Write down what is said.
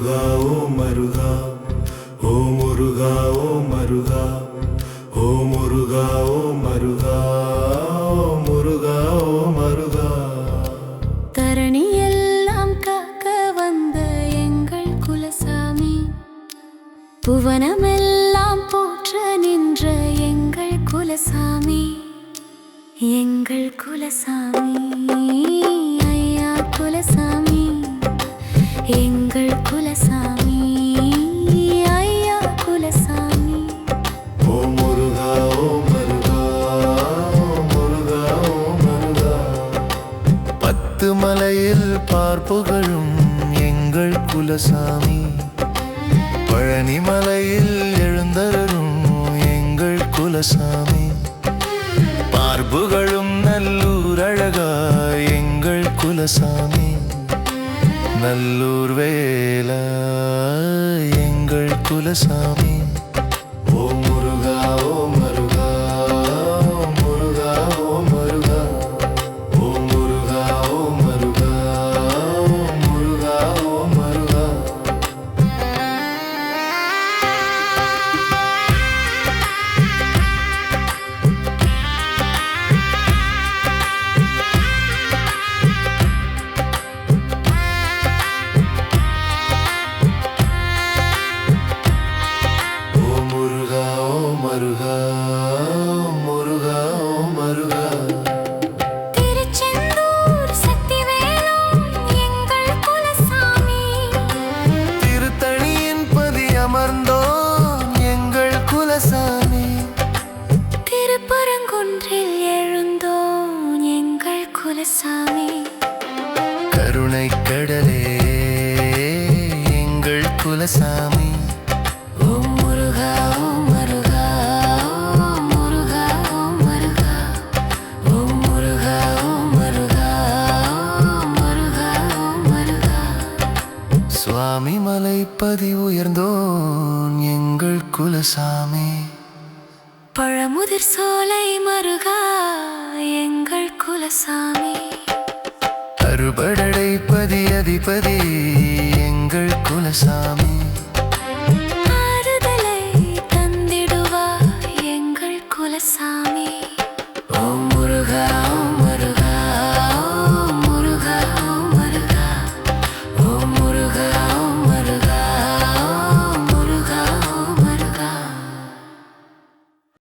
முருகா ஓ மருகா ஓ முருகா ஓ மருகா ஓ முருகா ஓ மருகா ஓ முருகா ஓ மருகா. தரணி எல்லாம் காக்க வந்த எங்கள் குலசாமி புவனமெல்லாம் போற்ற நின்ற எங்கள் குலசாமி எங்கள் குலசாமி ஐயா குலசாமி. மலையில் பார்ப்புகளும் எங்கள் குலசாமி. பழனி மலையில் எழுந்தரும் எங்கள் குலசாமி. பார்ப்புகளும் நல்லூர் அழகா எங்கள் குலசாமி. நல்லூர் வேலா எங்கள் குலசாமி. குலசாமி திருப்பரங்குன்றில் எழுந்தோம் எங்கள் குலசாமி. கருணை கடலே எங்கள் குலசாமி. சுவாமி மலைப்பதி உயர்ந்தோன் எங்கள் குலசாமி. பழமுதிர் சோலை மருகா எங்கள் குலசாமி. அறுபடடை பதி அதிபதி எங்கள் குலசாமி.